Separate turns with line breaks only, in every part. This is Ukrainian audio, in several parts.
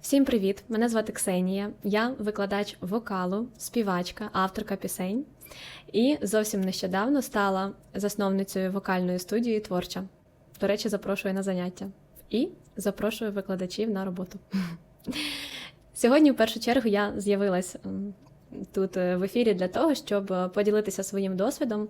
Всім привіт! Мене звати Ксенія. Я викладач вокалу, співачка, авторка пісень. І зовсім нещодавно стала засновницею вокальної студії Творча. До речі, запрошую на заняття і запрошую викладачів на роботу. Сьогодні, в першу чергу, я з'явилась тут е, в ефірі для того, щоб е, поділитися своїм досвідом.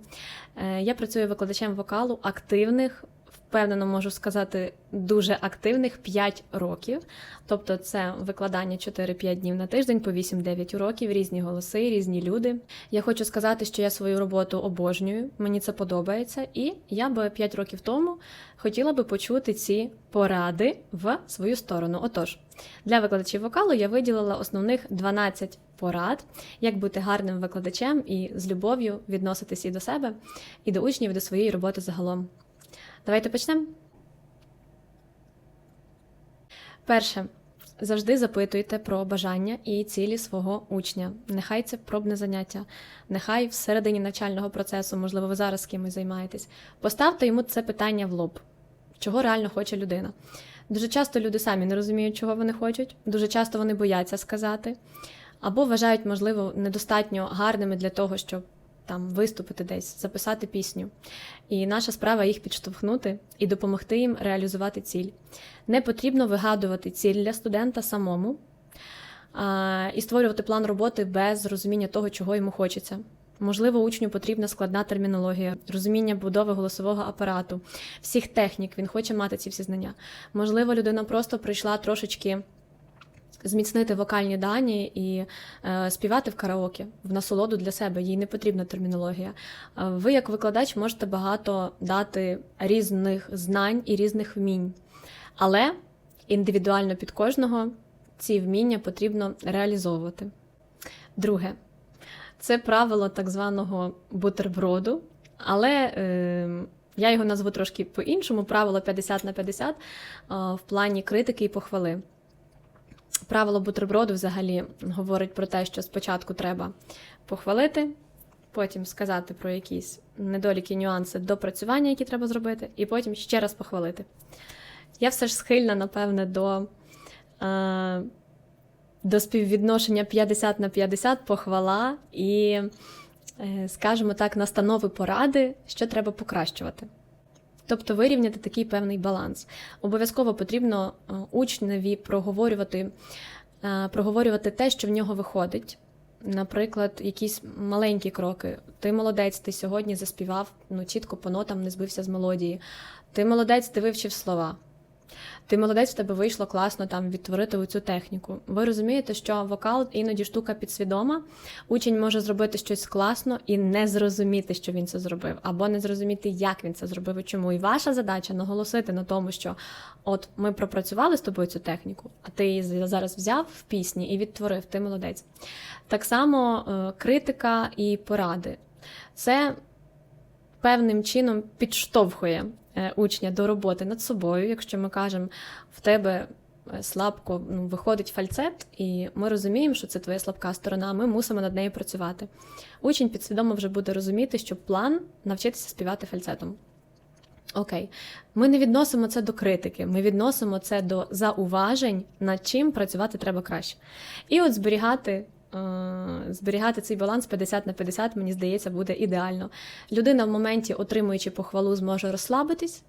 Е, Я працюю викладачем вокалу активних, впевнено можу сказати, дуже активних 5 років. Тобто, це викладання 4-5 днів на тиждень по 8-9 уроків, різні голоси, різні люди. Я хочу сказати, що я свою роботу обожнюю, мені це подобається, і я би 5 років тому хотіла би почути ці поради в свою сторону. Отож, для викладачів вокалу я виділила основних 12 порад, як бути гарним викладачем і з любов'ю відноситись і до себе, і до учнів, і до своєї роботи загалом. Давайте почнемо. Перше. Завжди запитуйте про бажання і цілі свого учня. Нехай це пробне заняття, нехай всередині навчального процесу, можливо, ви зараз з кимось займаєтесь. Поставте йому це питання в лоб, чого реально хоче людина. Дуже часто люди самі не розуміють, чого вони хочуть, дуже часто вони бояться сказати, або вважають, можливо, недостатньо гарними для того, щоб там виступити десь, записати пісню. І наша справа їх підштовхнути і допомогти їм реалізувати ціль. Не потрібно вигадувати ціль для студента самому а, і створювати план роботи без розуміння того, чого йому хочеться. Можливо, учню потрібна складна термінологія, розуміння будови голосового апарату, всіх технік, він хоче мати ці всі знання. Можливо, людина просто прийшла трошечки зміцнити вокальні дані і е, співати в караоке в насолоду для себе. Їй не потрібна термінологія. Е, Ви, як викладач, можете багато дати різних знань і різних вмінь, але індивідуально під кожного ці вміння потрібно реалізовувати. Друге, це правило так званого бутерброду, але е, я його назву трошки по-іншому: правило 50 на 50 е, в плані критики і похвали. Правило бутерброду взагалі говорить про те, що спочатку треба похвалити, потім сказати про якісь недоліки, нюанси допрацювання, які треба зробити, і потім ще раз похвалити. Я все ж схильна, напевне, до, е, до співвідношення 50 на 50 похвала і, е, скажімо так, настанови поради, що треба покращувати. Тобто вирівняти такий певний баланс. Обов'язково потрібно е, учневі проговорювати, е, проговорювати те, що в нього виходить. Наприклад, якісь маленькі кроки. Ти молодець, ти сьогодні заспівав, ну чітко по нотам не збився з мелодії. Ти молодець, ти вивчив слова. Ти молодець, в тебе вийшло класно там відтворити цю техніку. Ви розумієте, що вокал іноді штука підсвідома. Учень може зробити щось класно і не зрозуміти, що він це зробив, або не зрозуміти, як він це зробив і чому. І ваша задача наголосити на тому, що от ми пропрацювали з тобою цю техніку, а ти її зараз взяв в пісні і відтворив. Ти молодець. Так само е, критика і поради. Це певним чином підштовхує учня до роботи над собою, якщо ми кажемо, в тебе е, слабко ну, виходить фальцет, і ми розуміємо, що це твоя слабка сторона, ми мусимо над нею працювати. Учень підсвідомо вже буде розуміти, що план навчитися співати фальцетом. Окей, ми не відносимо це до критики, ми відносимо це до зауважень, над чим працювати треба краще. І от зберігати. Е, Зберігати цей баланс 50 на 50, мені здається, буде ідеально. Людина в моменті, отримуючи похвалу, зможе розслабитись,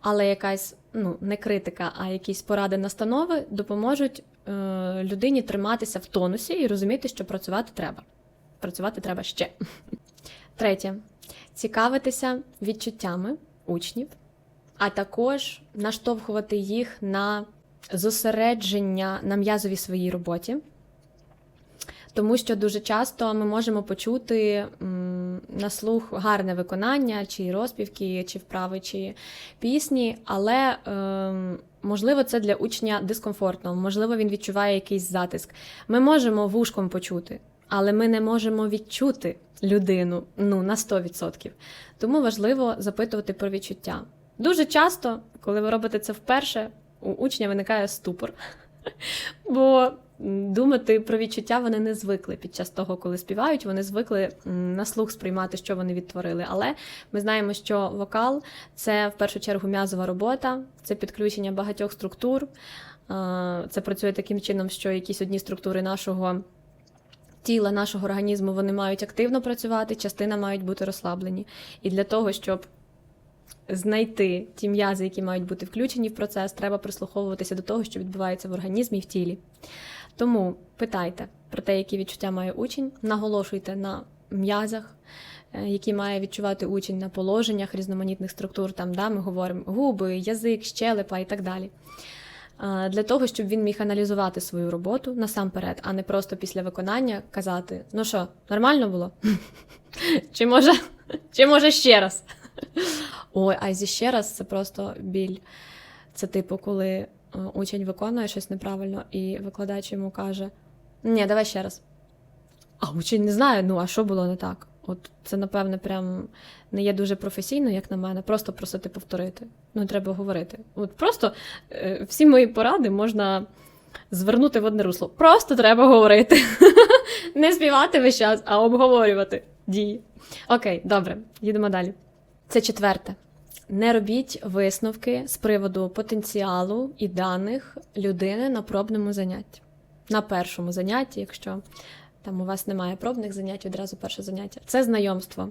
але якась ну не критика, а якісь поради настанови допоможуть е, людині триматися в тонусі і розуміти, що працювати треба. Працювати треба ще. Третє цікавитися відчуттями учнів, а також наштовхувати їх на зосередження на м'язовій своїй роботі. Тому що дуже часто ми можемо почути на слух гарне виконання, чи розпівки, чи вправи, чи пісні, але ем, можливо це для учня дискомфортно, можливо, він відчуває якийсь затиск. Ми можемо вушком почути, але ми не можемо відчути людину ну, на 100%. Тому важливо запитувати про відчуття. Дуже часто, коли ви робите це вперше, у учня виникає ступор. Бо думати про відчуття вони не звикли під час того, коли співають, вони звикли на слух сприймати, що вони відтворили. Але ми знаємо, що вокал це в першу чергу м'язова робота, це підключення багатьох структур. Е, Це працює таким чином, що якісь одні структури нашого тіла, нашого організму вони мають активно працювати, частина мають бути розслаблені. І для того, щоб знайти ті м'язи, які мають бути включені в процес, треба прислуховуватися до того, що відбувається в організмі і в тілі. Тому питайте про те, які відчуття має учень, наголошуйте на м'язах, е, які має відчувати учень на положеннях різноманітних структур. Там да, ми говоримо губи, язик, щелепа і так далі. Для того, щоб він міг аналізувати свою роботу насамперед, а не просто після виконання казати: ну що, нормально було? Чи може, чи може ще раз? Ой, а зі ще раз це просто біль. Це типу, коли учень виконує щось неправильно, і викладач йому каже: Ні, давай ще раз. А учень не знає, ну а що було не так? От це, напевне, прям не є дуже професійно, як на мене, просто просити повторити. Ну, треба говорити. От просто е, всі мої поради можна звернути в одне русло. Просто треба говорити. Не співати весь час, а обговорювати дії. Окей, добре, їдемо далі. Це четверте. Не робіть висновки з приводу потенціалу і даних людини на пробному занятті. На першому занятті, якщо там у вас немає пробних занять, одразу перше заняття. Це знайомство.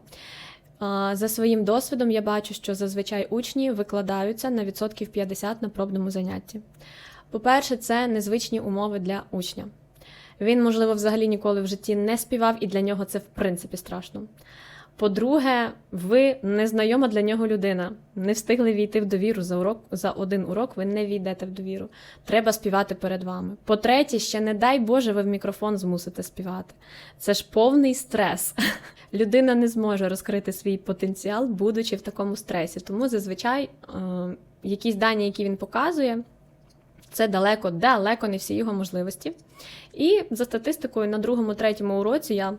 За своїм досвідом я бачу, що зазвичай учні викладаються на відсотків 50 на пробному занятті. По-перше, це незвичні умови для учня. Він, можливо, взагалі ніколи в житті не співав, і для нього це в принципі страшно. По-друге, ви незнайома для нього людина. Не встигли війти в довіру за урок за один урок, ви не війдете в довіру. Треба співати перед вами. По-третє, ще не дай Боже, ви в мікрофон змусите співати. Це ж повний стрес. Людина не зможе розкрити свій потенціал, будучи в такому стресі. Тому зазвичай е, якісь дані, які він показує, це далеко, далеко не всі його можливості. І за статистикою на другому, третьому уроці я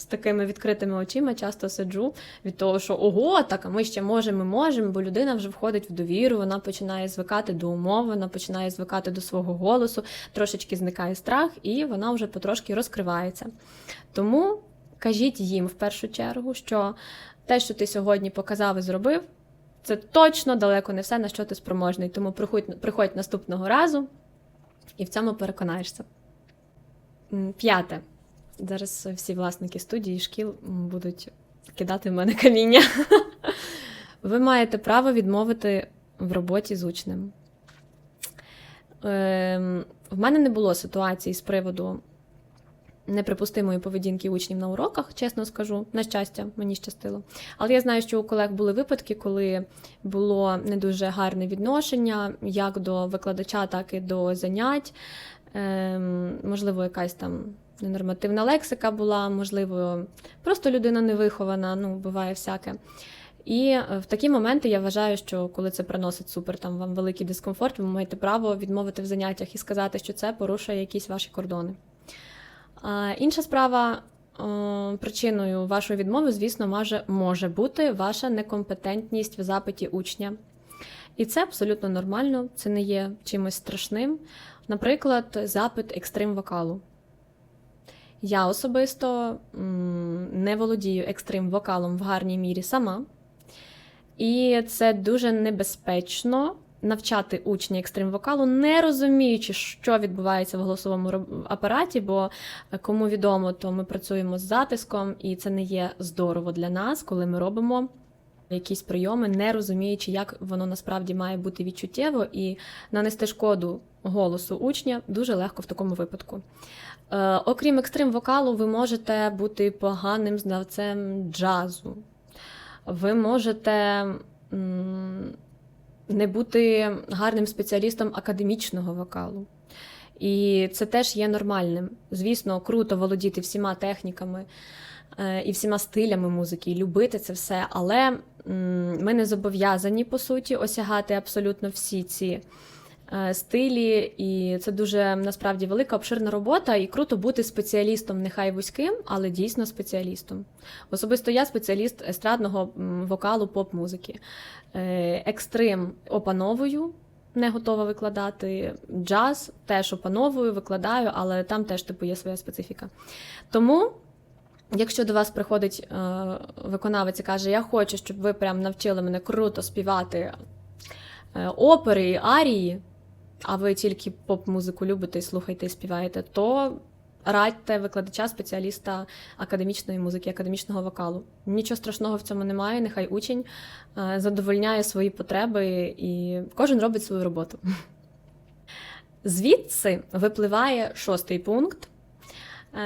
з такими відкритими очима часто сиджу від того, що ого, так, а ми ще можемо, можемо, бо людина вже входить в довіру, вона починає звикати до умов, вона починає звикати до свого голосу, трошечки зникає страх, і вона вже потрошки розкривається. Тому кажіть їм в першу чергу, що те, що ти сьогодні показав і зробив, це точно далеко не все, на що ти спроможний. Тому приходь, приходь наступного разу і в цьому переконаєшся. П'яте. Зараз всі власники студії і шкіл будуть кидати в мене каміння. Ви маєте право відмовити в роботі з учнем. Ем, в мене не було ситуації з приводу неприпустимої поведінки учнів на уроках, чесно скажу. На щастя, мені щастило. Але я знаю, що у колег були випадки, коли було не дуже гарне відношення як до викладача, так і до занять. Ем, можливо, якась там ненормативна лексика була, можливо, просто людина невихована, ну, буває всяке. І е, в такі моменти я вважаю, що коли це приносить супер там вам великий дискомфорт, ви маєте право відмовити в заняттях і сказати, що це порушує якісь ваші кордони. А, інша справа. Причиною вашої відмови, звісно, може, може бути ваша некомпетентність в запиті учня. І це абсолютно нормально, це не є чимось страшним. Наприклад, запит екстрим вокалу. Я особисто не володію екстрим вокалом в гарній мірі сама. І це дуже небезпечно навчати учня екстрим вокалу, не розуміючи, що відбувається в голосовому апараті, бо е, кому відомо, то ми працюємо з затиском, і це не є здорово для нас, коли ми робимо якісь прийоми, не розуміючи, як воно насправді має бути відчуттєво, і нанести шкоду голосу учня дуже легко в такому випадку. Е, окрім екстрим вокалу, ви можете бути поганим знавцем джазу. Ви можете не бути гарним спеціалістом академічного вокалу. І це теж є нормальним. Звісно, круто володіти всіма техніками е, і всіма стилями музики, і любити це все, але ми не зобов'язані, по суті, осягати абсолютно всі ці стилі, і це дуже насправді велика обширна робота, і круто бути спеціалістом, нехай вузьким, але дійсно спеціалістом. Особисто я спеціаліст естрадного вокалу поп-музики. Е, Екстрим опановую. Не готова викладати джаз, теж опановую, викладаю, але там теж типу є своя специфіка. Тому, якщо до вас приходить е, виконавець і каже, я хочу, щоб ви прям навчили мене круто співати е, опери, арії, а ви тільки поп-музику любите слухаєте і співаєте, то радьте викладача, спеціаліста академічної музики, академічного вокалу. Нічого страшного в цьому немає. Нехай учень е, задовольняє свої потреби, і кожен робить свою роботу. Звідси випливає шостий пункт.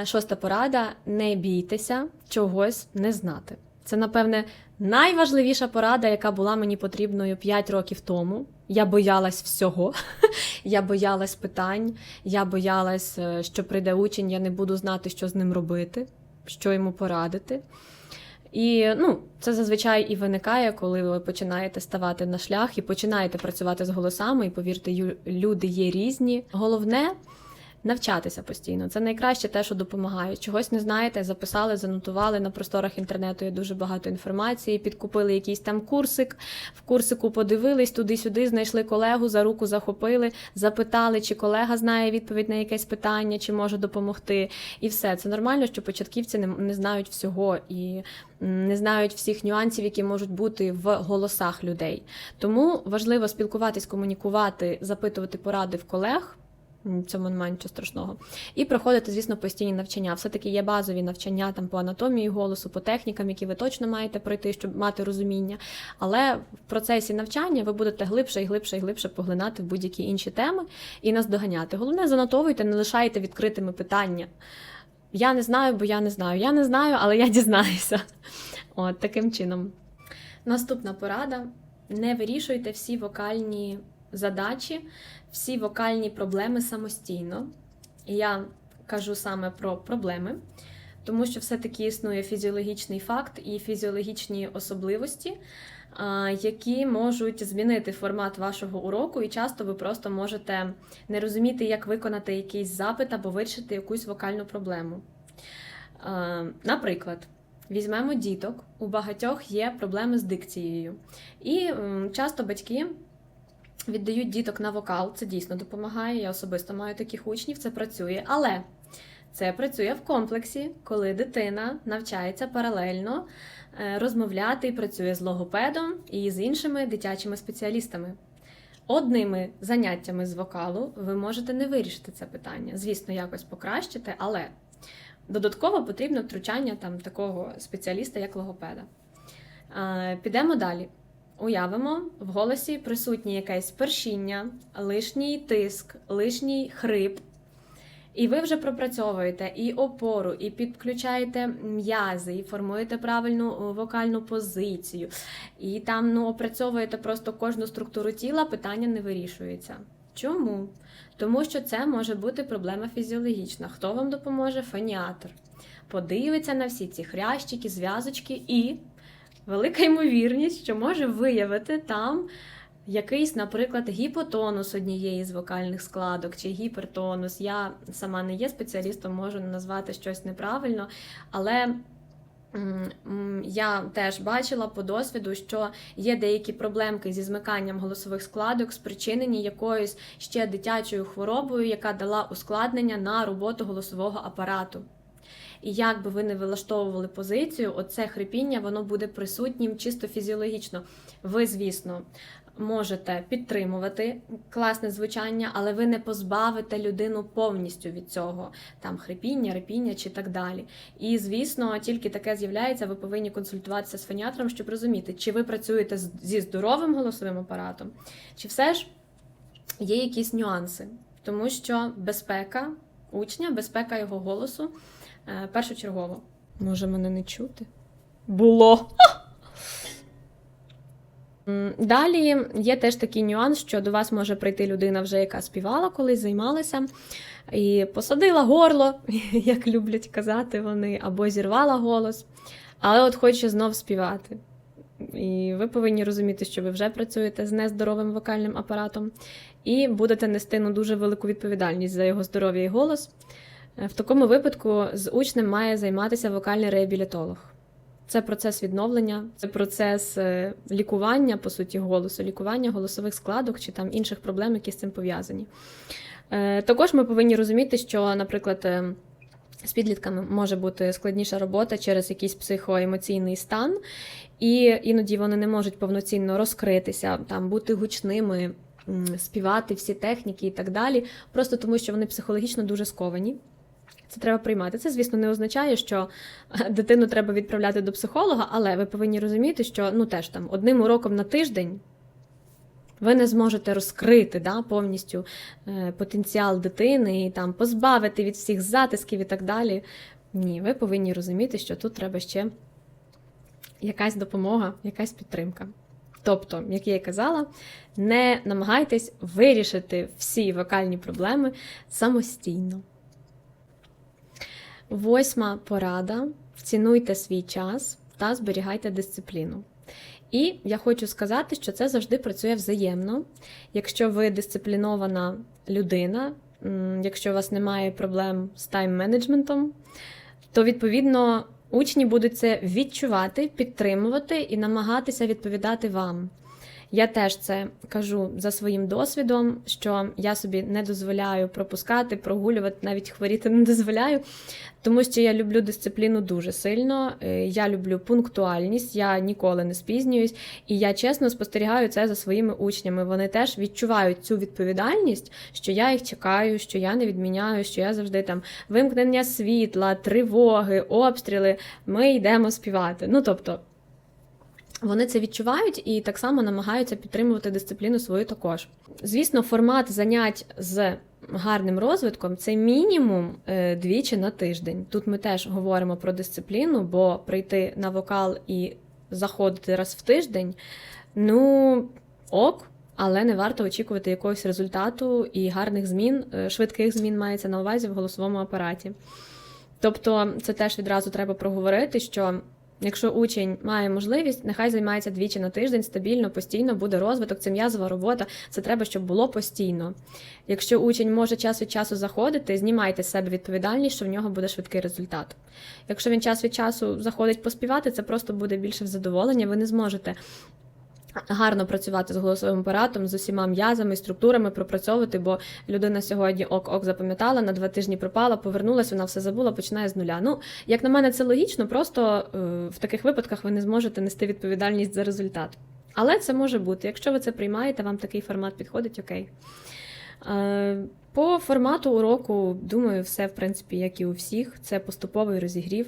Е, Шоста порада: не бійтеся чогось не знати. Це, напевне, найважливіша порада, яка була мені потрібною 5 років тому. Я боялась всього. Я боялась питань, я боялась, е, що прийде учень, я не буду знати, що з ним робити, що йому порадити. І ну, це зазвичай і виникає, коли ви починаєте ставати на шлях і починаєте працювати з голосами. І повірте, люди є різні. Головне навчатися постійно. Це найкраще те, що допомагає. Чогось не знаєте, записали, занотували на просторах інтернету. Є дуже багато інформації. Підкупили якийсь там курсик. В курсику подивились туди-сюди, знайшли колегу, за руку захопили, запитали, чи колега знає відповідь на якесь питання, чи може допомогти. І все це нормально, що початківці не, не знають всього і не знають всіх нюансів, які можуть бути в голосах людей. Тому важливо спілкуватись, комунікувати, запитувати поради в колег. Цьому немає нічого страшного. І проходити, звісно, постійні навчання. Все-таки є базові навчання там по анатомії голосу, по технікам, які ви точно маєте пройти, щоб мати розуміння. Але в процесі навчання ви будете глибше і глибше і глибше поглинати в будь-які інші теми і наздоганяти. Головне, занотовуйте, не лишайте відкритими питання. Я не знаю, бо я не знаю. Я не знаю, але я дізнаюся. От таким чином. Наступна порада: не вирішуйте всі вокальні задачі, всі вокальні проблеми самостійно. Я кажу саме про проблеми, тому що все-таки існує фізіологічний факт і фізіологічні особливості, які можуть змінити формат вашого уроку, і часто ви просто можете не розуміти, як виконати якийсь запит або вирішити якусь вокальну проблему. Наприклад, візьмемо діток, у багатьох є проблеми з дикцією. І часто батьки віддають діток на вокал. Це дійсно допомагає. Я особисто маю таких учнів, це працює. Але це працює в комплексі, коли дитина навчається паралельно е, розмовляти і працює з логопедом і з іншими дитячими спеціалістами. Одними заняттями з вокалу ви можете не вирішити це питання. Звісно, якось покращити, але додатково потрібно втручання там такого спеціаліста, як логопеда. Е, Підемо далі. Уявимо, в голосі присутнє якесь першіння, лишній тиск, лишній хрип. І ви вже пропрацьовуєте і опору, і підключаєте м'язи, і формуєте правильну е, вокальну позицію, і там ну, опрацьовуєте просто кожну структуру тіла, питання не вирішується. Чому? Тому що це може бути проблема фізіологічна. Хто вам допоможе? Фоніатор. Подивиться на всі ці хрящики, зв'язочки і велика ймовірність, що може виявити там якийсь, наприклад, гіпотонус однієї з вокальних складок чи гіпертонус. Я сама не є спеціалістом, можу назвати щось неправильно, але. Я теж бачила по досвіду, що є деякі проблемки зі змиканням голосових складок, спричинені якоюсь ще дитячою хворобою, яка дала ускладнення на роботу голосового апарату. І як би ви не вилаштовували позицію, оце хрипіння воно буде присутнім чисто фізіологічно. Ви, звісно, можете підтримувати класне звучання, але ви не позбавите людину повністю від цього, там хрипіння, репіння чи так далі. І, звісно, тільки таке з'являється, ви повинні консультуватися з фоніатором, щоб розуміти, чи ви працюєте зі здоровим голосовим апаратом, чи все ж є якісь нюанси, тому що безпека учня, безпека його голосу першочергово. Може мене не чути? Було. Далі є теж такий нюанс, що до вас може прийти людина, вже яка співала колись, займалася, і посадила горло, як люблять казати вони, або зірвала голос, але от хоче знов співати. І ви повинні розуміти, що ви вже працюєте з нездоровим вокальним апаратом, і будете нести ну, дуже велику відповідальність за його здоров'я і голос. Е, В такому випадку з учнем має займатися вокальний реабілітолог. Це процес відновлення, це процес е, лікування, по суті, голосу, лікування голосових складок чи там інших проблем, які з цим пов'язані. Е, Також ми повинні розуміти, що, наприклад, з підлітками може бути складніша робота через якийсь психоемоційний стан, і іноді вони не можуть повноцінно розкритися, там бути гучними. співати всі техніки і так далі, просто тому що вони психологічно дуже сковані. Це треба приймати. Це, звісно, не означає, що е, дитину треба відправляти до психолога, але ви повинні розуміти, що ну теж там одним уроком на тиждень ви не зможете розкрити да, повністю е, потенціал дитини і там позбавити від всіх затисків і так далі. Ні, ви повинні розуміти, що тут треба ще якась допомога, якась підтримка. Тобто, як я і казала, не намагайтесь вирішити всі вокальні проблеми самостійно. Восьма порада: цінуйте свій час та зберігайте дисципліну. І я хочу сказати, що це завжди працює взаємно. Якщо ви дисциплінована людина, якщо у вас немає проблем з тайм-менеджментом, то відповідно учні будуть це відчувати, підтримувати і намагатися відповідати вам. Я теж це кажу за своїм досвідом, що я собі не дозволяю пропускати, прогулювати, навіть хворіти не дозволяю, тому що я люблю дисципліну дуже сильно. е, Я люблю пунктуальність, я ніколи не спізнююсь, і я чесно спостерігаю це за своїми учнями. Вони теж відчувають цю відповідальність, що я їх чекаю, що я не відміняю, що я завжди там вимкнення світла, тривоги, обстріли. Ми йдемо співати. Ну тобто. Вони це відчувають і так само намагаються підтримувати дисципліну свою також. Звісно, формат занять з гарним розвитком це мінімум е, двічі на тиждень. Тут ми теж говоримо про дисципліну, бо прийти на вокал і заходити раз в тиждень, ну ок. Але не варто очікувати якогось результату і гарних змін, е, швидких змін мається на увазі в голосовому апараті. Тобто, це теж відразу треба проговорити, що Якщо учень має можливість, нехай займається двічі на тиждень стабільно, постійно буде розвиток, це м'язова робота. Це треба, щоб було постійно. Якщо учень може час від часу заходити, знімайте з себе відповідальність, що в нього буде швидкий результат. Якщо він час від часу заходить поспівати, це просто буде більше задоволення. Ви не зможете гарно працювати з голосовим апаратом, з усіма м'язами, структурами пропрацьовувати, бо людина сьогодні ок-ок запам'ятала, на два тижні пропала, повернулась, вона все забула, починає з нуля. Ну, як на мене, це логічно, просто е, в таких випадках ви не зможете нести відповідальність за результат. Але це може бути. Якщо ви це приймаєте, вам такий формат підходить, окей. Е, По формату уроку, думаю, все, в принципі, як і у всіх. Це поступовий розігрів.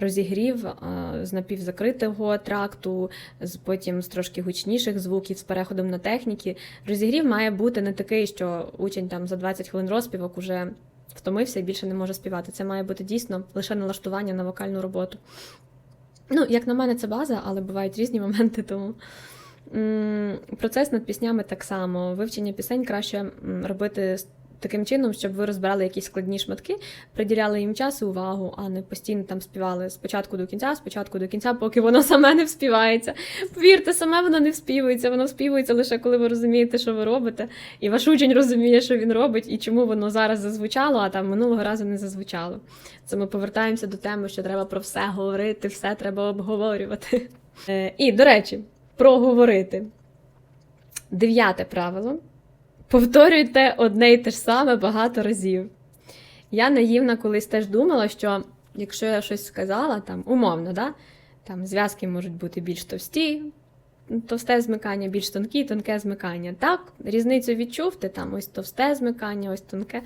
Розігрів е, з напівзакритого тракту, з потім з трошки гучніших звуків, з переходом на техніки. Розігрів має бути не такий, що учень там за 20 хвилин розпівок уже втомився і більше не може співати. Це має бути дійсно лише налаштування на вокальну роботу. Ну, як на мене, це база, але бувають різні моменти, тому. Процес над піснями так само. Вивчення пісень краще робити таким чином, щоб ви розбирали якісь складні шматки, приділяли їм час і увагу, а не постійно там співали спочатку до кінця, спочатку до кінця, поки воно саме не вспівається. Повірте, саме воно не вспівується, воно вспівується лише коли ви розумієте, що ви робите, і ваш учень розуміє, що він робить, і чому воно зараз зазвучало, а там минулого разу не зазвучало. Це ми повертаємося до теми, що треба про все говорити, все треба обговорювати. Е, І, до речі, проговорити. Дев'яте правило. Повторюйте одне й те ж саме багато разів. Я наївна колись теж думала, що якщо я щось сказала, там, умовно, да? там зв'язки можуть бути більш товсті, товсте змикання, більш тонкі, тонке змикання. Так, різницю відчув, ти там ось товсте змикання, ось тонке.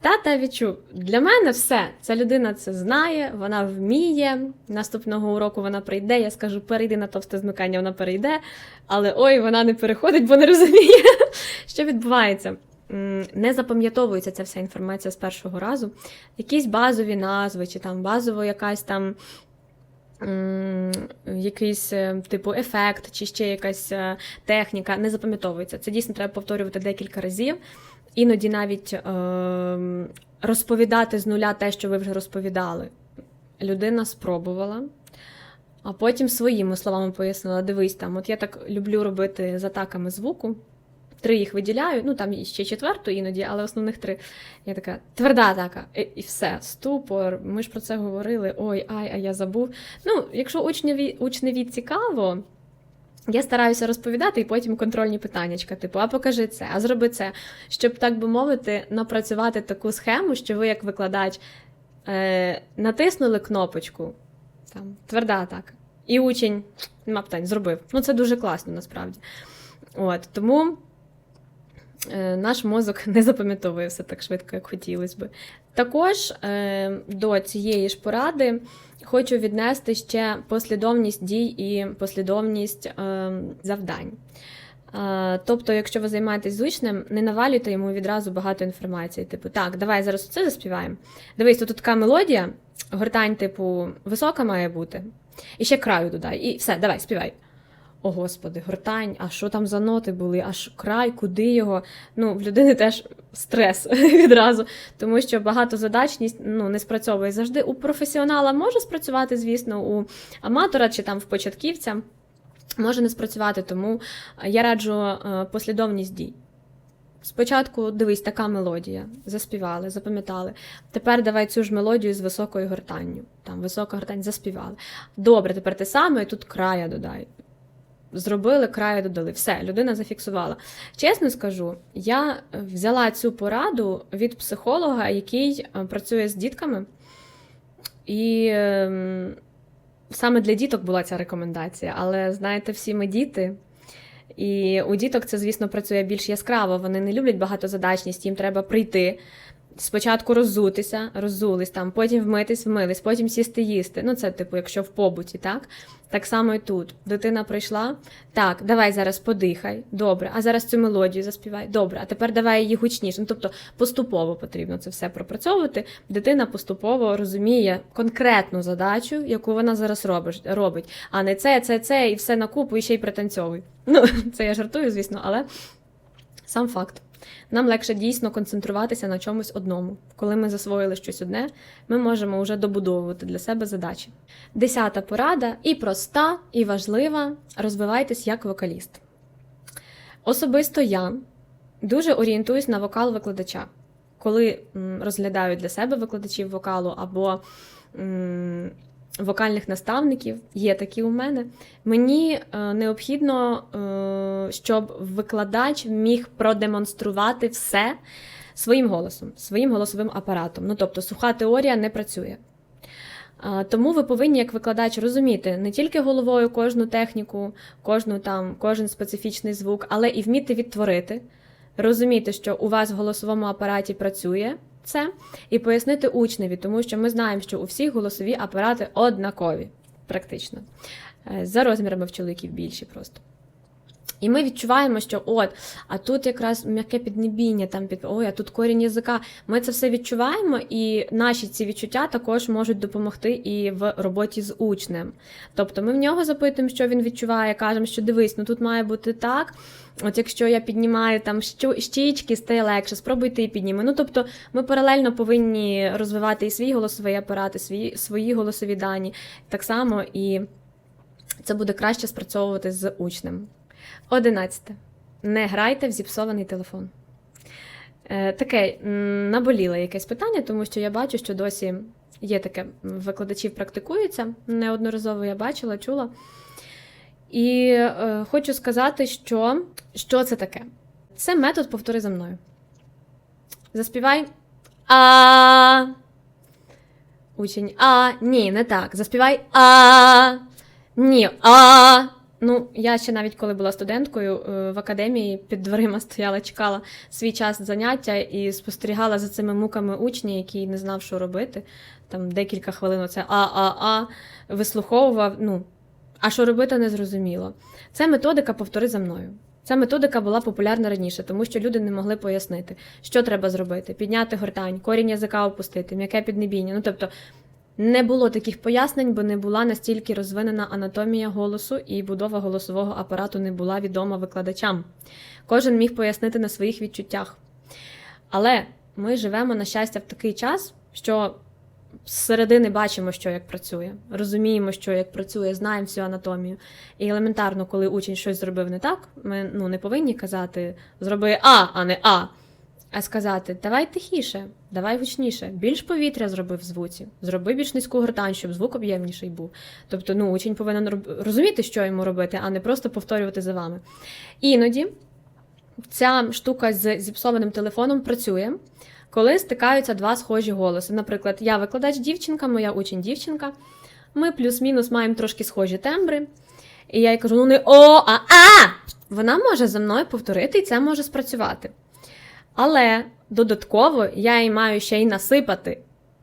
Та та відчув. Для мене все. Ця людина це знає, вона вміє. Наступного уроку вона прийде. Я скажу, перейди на товсте змикання, вона перейде. Але ой, вона не переходить, бо не розуміє, що відбувається. Не запам'ятовується ця вся інформація з першого разу. Якісь базові назви, чи там базово якась там. Якийсь е, типу ефект, чи ще якась е, техніка не запам'ятовується. Це дійсно треба повторювати декілька разів. Іноді навіть е, розповідати з нуля те, що ви вже розповідали. Людина спробувала, а потім своїми словами пояснила: дивись, там, от я так люблю робити з атаками звуку. Три їх виділяю, ну там ще четверту іноді, але основних три. Я така тверда атака, і, і все, ступор. Ми ж про це говорили. Ой, ай, а я забув. Ну, якщо учневі, учневі цікаво, я стараюся розповідати і потім контрольні питаннячка, типу, а покажи це, а зроби це, щоб, так би мовити, напрацювати таку схему, що ви, як викладач, е, натиснули кнопочку, там, тверда атака, і учень, нема питань, зробив. Ну, це дуже класно насправді. От, тому наш мозок не запам'ятовує все так швидко, як хотілося би. Також е, до цієї ж поради хочу віднести ще послідовність дій і послідовність е, завдань. Е, Тобто, якщо ви займаєтесь з учнем, не навалюйте йому відразу багато інформації. Типу, так, давай зараз це заспіваємо. Дивись, тут така мелодія, гортань, типу, висока має бути. І ще краю додай. І все, давай, співай. О, господи, гортань, а що там за ноти були? Аж край, куди його? Ну, в людини теж стрес відразу, тому що багатозадачність ну, не спрацьовує завжди. У професіонала може спрацювати, звісно, у аматора чи там в початківця може не спрацювати, тому я раджу послідовність дій. Спочатку дивись, така мелодія. Заспівали, запам'ятали. Тепер давай цю ж мелодію з високою гортанню. Там висока гортань заспівали. Добре, тепер те саме, і тут края додай. Зробили, краю додали. Все, людина зафіксувала. Чесно скажу, я взяла цю пораду від психолога, який е, працює з дітками. І ем, саме для діток була ця рекомендація. Але знаєте, всі ми діти. І у діток це, звісно, працює більш яскраво. Вони не люблять багатозадачність, їм треба прийти. Спочатку роззутися, роззулись там, потім вмитись, вмились, потім сісти їсти. Ну, це, типу, якщо в побуті, так? Так само і тут. Дитина прийшла. Так, давай зараз подихай. Добре, а зараз цю мелодію заспівай. Добре, а тепер давай її гучніше. Ну, тобто поступово потрібно це все пропрацьовувати. Дитина поступово розуміє конкретну задачу, яку вона зараз робить, а не це, це, це, і все на купу, і ще й пританцьовуй. Ну, це я жартую, звісно, але сам факт. Нам легше дійсно концентруватися на чомусь одному. Коли ми засвоїли щось одне, ми можемо вже добудовувати для себе задачі. Десята порада і проста, і важлива розвивайтесь як вокаліст. Особисто я дуже орієнтуюсь на вокал викладача. Коли розглядаю для себе викладачів вокалу або вокальних наставників, є такі у мене. Мені е, необхідно, е, щоб викладач міг продемонструвати все своїм голосом, своїм голосовим апаратом. Ну тобто суха теорія не працює. Тому ви повинні, як викладач, розуміти не тільки головою кожну техніку, кожну там, кожен специфічний звук, але і вміти відтворити, розуміти, що у вас в голосовому апараті працює це, і пояснити учневі, тому що ми знаємо, що у всіх голосові апарати однакові, практично. Е, За розмірами в чоловіків більші просто. І ми відчуваємо, що от, а тут якраз м'яке піднебіння, там під ой, а тут корінь язика. Ми це все відчуваємо, і наші ці відчуття також можуть допомогти і в роботі з учнем. Тобто ми в нього запитуємо, що він відчуває, кажемо, що дивись, ну тут має бути так. От якщо я піднімаю там щічки, стає легше, спробуй ти підніми. Ну тобто ми паралельно повинні розвивати і свій голосовий апарат, і свої, свої голосові дані так само, і це буде краще спрацьовувати з учнем. Одинадцяте. Не грайте в зіпсований телефон. Е, таке м, наболіле якесь питання, тому що я бачу, що досі є таке, викладачів практикуються. Неодноразово я бачила, чула. І е, хочу сказати, що, що це таке. Це метод повтори за мною. Заспівай. А. Учень. А. Ні, не так. Заспівай А. Ні. А. Ну, я ще навіть коли була студенткою е, в академії під дверима стояла, чекала свій час заняття і спостерігала за цими муками учня, який не знав, що робити. Там декілька хвилин оце а-а-а вислуховував. Ну, а що робити, не зрозуміло. Це методика повтори за мною. Ця методика була популярна раніше, тому що люди не могли пояснити, що треба зробити: підняти гортань, корінь язика опустити, м'яке піднебіння. Ну тобто не було таких пояснень, бо не була настільки розвинена анатомія голосу і будова голосового апарату не була відома викладачам. Кожен міг пояснити на своїх відчуттях. Але ми живемо, на щастя, в такий час, що зсередини бачимо, що як працює, розуміємо, що як працює, знаємо всю анатомію. І елементарно, коли учень щось зробив не так, ми ну, не повинні казати зроби А, а не А. А сказати, давай тихіше, давай гучніше, більш повітря зроби в звуці, зроби більш низьку гортань, щоб звук об'ємніший був. Тобто, ну, учень повинен розуміти, що йому робити, а не просто повторювати за вами. Іноді ця штука з зіпсованим телефоном працює, коли стикаються два схожі голоси. Наприклад, я викладач дівчинка, моя учень дівчинка. Ми плюс-мінус маємо трошки схожі тембри. І я їй кажу: ну не О, а А! Вона може за мною повторити, і це може спрацювати. Але додатково я їй маю ще й насипати,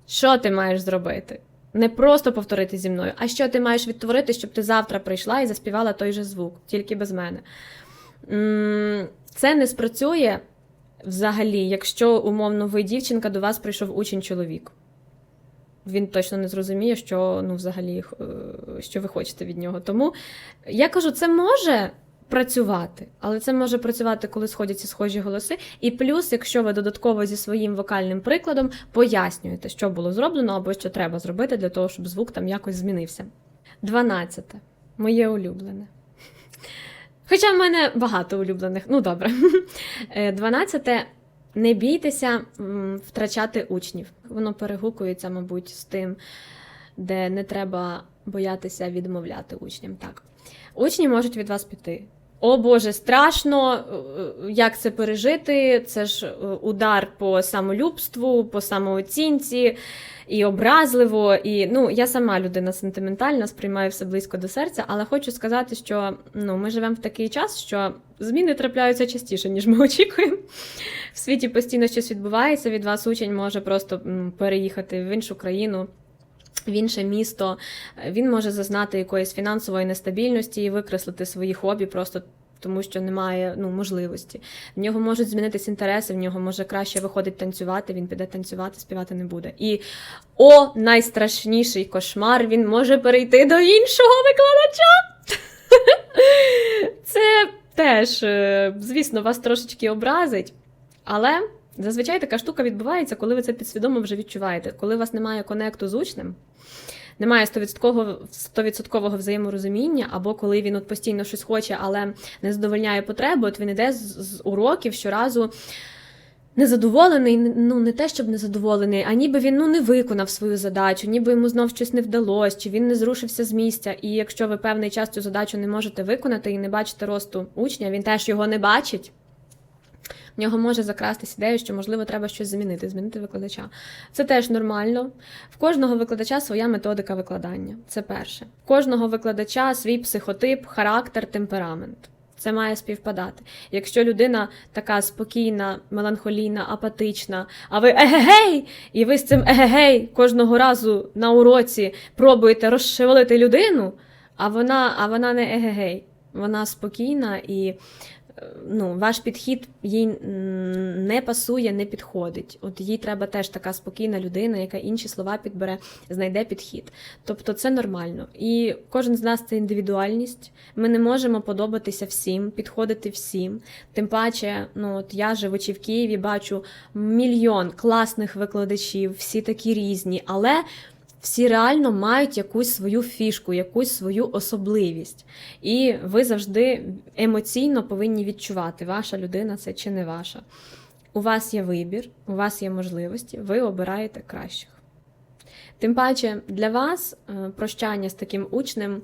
що ти маєш зробити. Не просто повторити зі мною, а що ти маєш відтворити, щоб ти завтра прийшла і заспівала той же звук, тільки без мене. Це не спрацює взагалі, якщо умовно ви дівчинка, до вас прийшов учень чоловік. Він точно не зрозуміє, що ну, взагалі, е, що ви хочете від нього. Тому я кажу, це може працювати, але це може працювати, коли сходяться схожі голоси. І плюс, якщо ви додатково зі своїм вокальним прикладом пояснюєте, що було зроблено або що треба зробити для того, щоб звук там якось змінився. Дванадцяте. Моє улюблене. Хоча в мене багато улюблених, ну добре. Е, Дванадцяте. Не бійтеся втрачати учнів. Воно перегукується, мабуть, з тим, де не треба боятися відмовляти учням. Так. Учні можуть від вас піти. О Боже, страшно, е, як це пережити? Це ж е, удар по самолюбству, по самооцінці, і образливо. І ну, я сама людина сентиментальна, сприймаю все близько до серця, але хочу сказати, що ну, ми живемо в такий час, що зміни трапляються частіше, ніж ми очікуємо. В світі постійно щось відбувається. Від вас учень може просто переїхати в іншу країну. В інше місто він може зазнати якоїсь фінансової нестабільності і викреслити свої хобі просто тому, що немає ну, можливості. В нього можуть змінитись інтереси, в нього може краще виходить танцювати, він піде танцювати, співати не буде. І о, найстрашніший кошмар! Він може перейти до іншого викладача. Це теж, е, звісно, вас трошечки образить, але зазвичай така штука відбувається, коли ви це підсвідомо вже відчуваєте, коли у вас немає конекту з учнем. Немає 100% 100% взаєморозуміння, або коли він от постійно щось хоче, але не задовольняє потреби, от він іде з, з уроків щоразу незадоволений, ну не те, щоб незадоволений, а ніби він ну, не виконав свою задачу, ніби йому знов щось не вдалося, чи він не зрушився з місця. І якщо ви певний час цю задачу не можете виконати і не бачите росту учня, він теж його не бачить. В нього може закрастись ідея, що можливо треба щось змінити, змінити викладача. Це теж нормально. В кожного викладача своя методика викладання. Це перше. В кожного викладача свій психотип, характер, темперамент. Це має співпадати. Якщо людина така спокійна, меланхолійна, апатична, а ви егегей, і ви з цим егегей кожного разу на уроці пробуєте розшевелити людину, а вона, а вона не егегей, вона спокійна і ну, ваш підхід їй не пасує, не підходить. От їй треба теж така спокійна людина, яка інші слова підбере, знайде підхід. Тобто це нормально. І кожен з нас це індивідуальність. Ми не можемо подобатися всім, підходити всім. Тим паче, ну от я живучи в Києві, бачу мільйон класних викладачів, всі такі різні, але всі реально мають якусь свою фішку, якусь свою особливість. І ви завжди емоційно повинні відчувати, ваша людина це чи не ваша. У вас є вибір, у вас є можливості, ви обираєте кращих. Тим паче для вас е, прощання з таким учнем.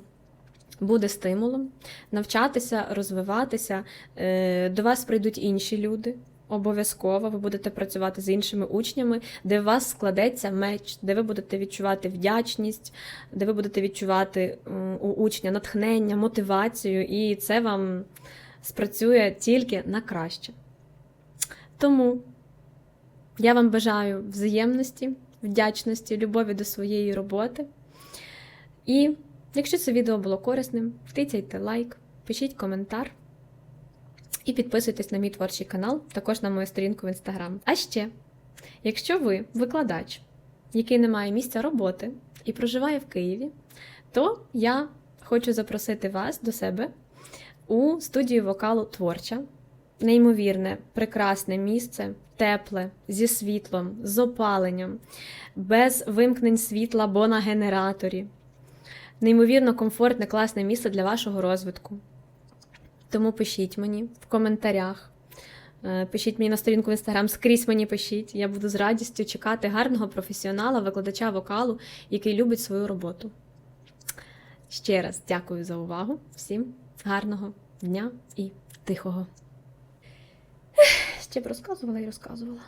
Буде стимулом навчатися, розвиватися. Е, До вас прийдуть інші люди, Обов'язково ви будете працювати з іншими учнями, де у вас складеться меч, де ви будете відчувати вдячність, де ви будете відчувати у учня натхнення, мотивацію, і це вам спрацює тільки на краще. Тому я вам бажаю взаємності, вдячності, любові до своєї роботи. І якщо це відео було корисним, тицяйте лайк, пишіть коментар. І підписуйтесь на мій творчий канал, також на мою сторінку в інстаграм. А ще, якщо ви викладач, який не має місця роботи і проживає в Києві, то я хочу запросити вас до себе у студію вокалу Творча. Неймовірне, прекрасне місце, тепле, зі світлом, з опаленням, без вимкнень світла або на генераторі. Неймовірно комфортне, класне місце для вашого розвитку. Тому пишіть мені в коментарях. Е, пишіть мені на сторінку в інстаграм, скрізь мені пишіть. Я буду з радістю чекати гарного професіонала, викладача вокалу, який любить свою роботу. Ще раз дякую за увагу. Всім гарного дня і тихого. Ще б розказувала і розказувала.